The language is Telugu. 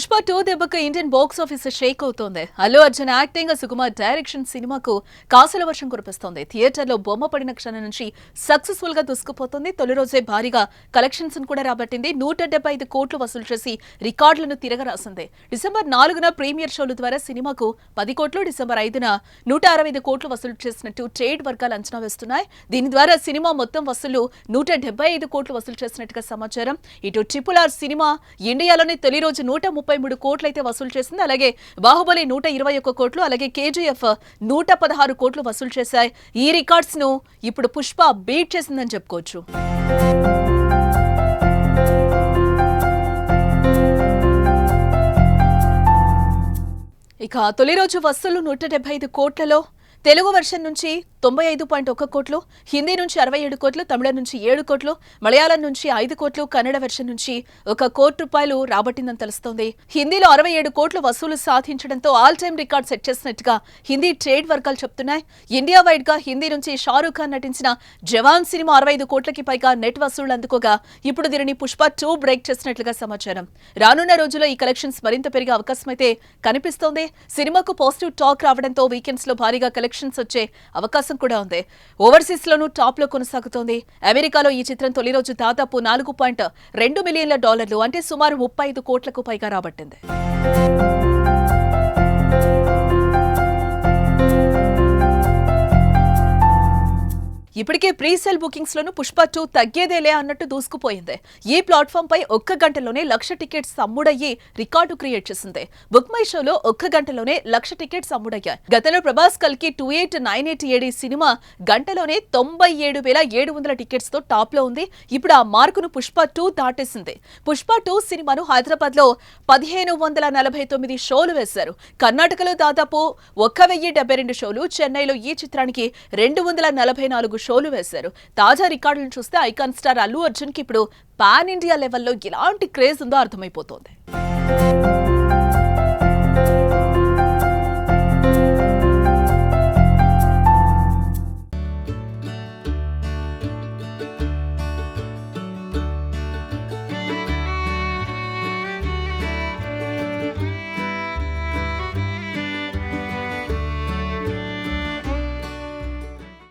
Pushpa two దెబ్బకు ఇండియన్ బాక్స్ ఆఫీస్ షేక్ అవుతోంది. అల్లు అర్జున్ యాక్టింగ్ సుకుమార్ డైరెక్షన్ సినిమాకు కాసుల వర్షం కురిపిస్తోంది. థియేటర్లో బొమ్మ పడిన క్షణం నుంచి సక్సెస్ఫుల్గా దూసుకుపోతుంది. తొలి రోజే భారీగా కలెక్షన్స్ కూడా రాబట్టింది. నూట డెబ్బై ఐదు కోట్లు వసూలు చేసి రికార్డులను తిరగరాసింది. డిసెంబర్ నాలుగున ప్రీమియర్ షోల ద్వారా సినిమాకు పది కోట్లు డిసెంబర్ ఐదున నూట అరవై ఐదు కోట్లు వసూలు చేసినట్టు ట్రేడ్ వర్గాలు అంచనా వేస్తున్నాయి. దీని ద్వారా సినిమా మొత్తం వసూలు నూట డెబ్బై ఐదు కోట్లు వసూలు చేసినట్టుగా సమాచారం. ఇటు ట్రిపుల్ ఆర్ సినిమా ఇండియాలోనే తొలి రోజు నూట ముప్పై మూడు కోట్లయితే వసూలు చేసింది. అలాగే బాహుబలి నూట ఇరవై ఒక్క కోట్లు అలాగే కేజీఎఫ్ నూట పదహారు కోట్లు వసూలు చేశాయి. ఈ రికార్డ్స్ను ఇప్పుడు పుష్ప బీట్ చేసిందని చెప్పుకోవచ్చు. ఇక తొలి రోజు వసూలు నూట డెబ్బై ఐదు కోట్లలో తెలుగు వెర్షన్ నుంచి తొంభై ఐదు పాయింట్ ఒక్క కోట్లు హిందీ నుంచి అరవై ఏడు కోట్లు తమిళ నుంచి ఏడు కోట్లు మలయాళం నుంచి ఐదు కోట్లు కన్నడ వెర్షన్ నుంచి ఒక కోటి రూపాయలు రాబట్టిందని తెలుస్తోంది. హిందీలో అరవై ఏడు కోట్లు వసూలు సాధించడంతో ఆల్ టైమ్ రికార్డ్ సెట్ చేసినట్టుగా హిందీ ట్రేడ్ వర్గాలు చెప్తున్నాయి. ఇండియా వైడ్గా హిందీ నుంచి షారూఖ్ ఖాన్ నటించిన జవాన్ సినిమా అరవై ఐదు కోట్లకి పైగా నెట్ వసూళ్ళు అందుకోగా ఇప్పుడు దీనిని పుష్ప టూ బ్రేక్ చేసినట్లుగా సమాచారం. రానున్న రోజుల్లో ఈ కలెక్షన్స్ మరింత పెరిగే అవకాశం అయితే కనిపిస్తోంది. సినిమాకు పాజిటివ్ టాక్ రావడంతో వీకెండ్స్లో భారీగా కలెక్షన్స్ వచ్చే అవకాశం కూడా ఉంది. ఓవర్సీస్ లోనూ టాప్లో కొనసాగుతోంది. అమెరికాలో ఈ చిత్రం తొలి రోజు దాదాపు నాలుగు పాయింట్ రెండు మిలియన్ల డాలర్లు అంటే సుమారు ముప్పై ఐదు కోట్లకు పైగా రాబట్టింది. ఇప్పటికే ప్రీ సెల్ బుకింగ్స్ లోను పుష్ప టూ తగ్గేదేలే అన్నట్టు దూసుకుపోయింది. ఈ ప్లాట్ఫామ్ పై ఒక్క గంటలోనే లక్ష టికెట్స్ అమ్ముడయ్యి రికార్డు క్రియేట్ చేసింది. బుక్ మై షోలో ఒక్క గంటలోనే లక్ష టికెట్స్ అమ్ముడయ్యాయి గతంలో ప్రభాస్ కల్కి two eight nine eight AD cinema గంటలోనే తొంభై ఏడు వేల ఏడు వందల టికెట్స్తో టాప్లో ఉంది. ఇప్పుడు ఆ మార్కును పుష్ప టూ దాటేసింది. పుష్ప టూ సినిమాను హైదరాబాద్లో పదిహేను వందల నలభై తొమ్మిది షోలు వేశారు. కర్ణాటకలో దాదాపు ఒక వెయ్యి డెబ్బై రెండు షోలు చెన్నైలో ఈ చిత్రానికి రెండు వందల నలభై నాలుగు షోలు వేశారు. తాజా రికార్డులను చూస్తే ఐకాన్ స్టార్ అల్లు అర్జున్కి ఇప్పుడు పాన్ ఇండియా లెవెల్లో ఎలాంటి క్రేజ్ ఉందో అర్థమైపోతుంది.